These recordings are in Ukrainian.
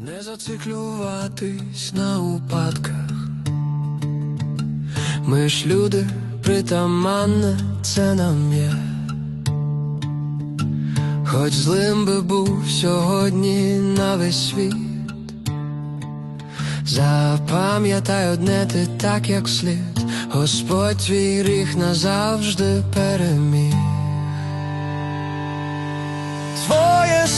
Не зациклюватись на упадках. Ми ж люди притаманне, це нам є. Хоч злим би був сьогодні на весь світ. Запам'ятай одне ти так, як слід, Господь твій ріг назавжди переміг.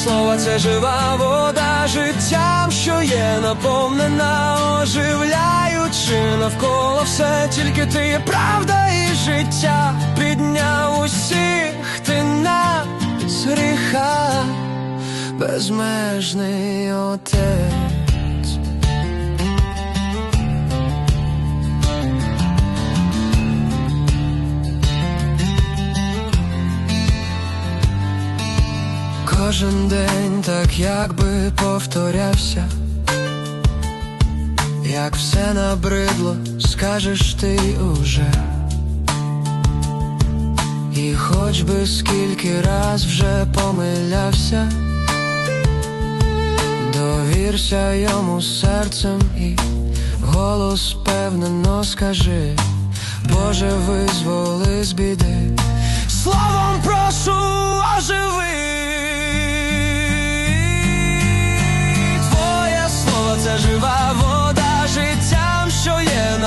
Слово це жива вода життям, що є наповнена, оживляючи навколо все, тільки ти є правда і життя, підняв усіх ти на гріха, безмежний отець. Кожен день так якби повторявся, як все набридло, скажеш ти уже. І хоч би скільки раз вже помилявся, довірся йому серцем і голос впевнено скажи, Боже, визволи з біди,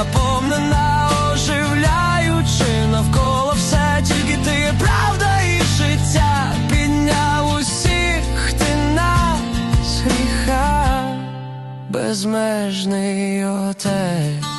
наповнена, оживляючи навколо все, тільки ти правда і життя, підняв усіх ти нас з гріха, безмежний отець.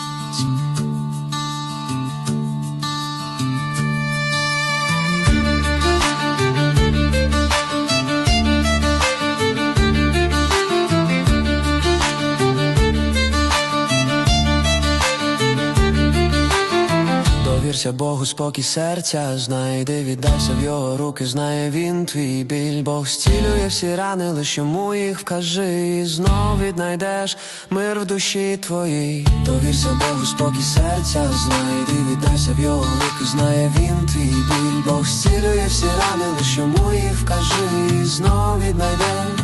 Довірся Богу, спокій серця, знайди, віддайся в його руки, знає він твій біль, Бог зцілює всі рани, лиш йому їх вкажи, і знов віднайдеш мир в душі твоїй. Довірся Богу, спокій серця, знайди, віддайся в його руки, знає він твій біль, Бог зцілює всі рани, лиш йому їх вкажи, і знов віднайдеш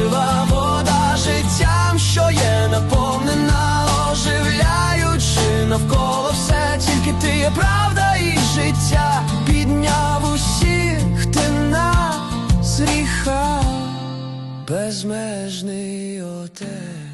жива вода життям, що є наповнена, оживляючи навколо все, тільки ти є правда і життя, підняв усіх ти на зріха, безмежний отець.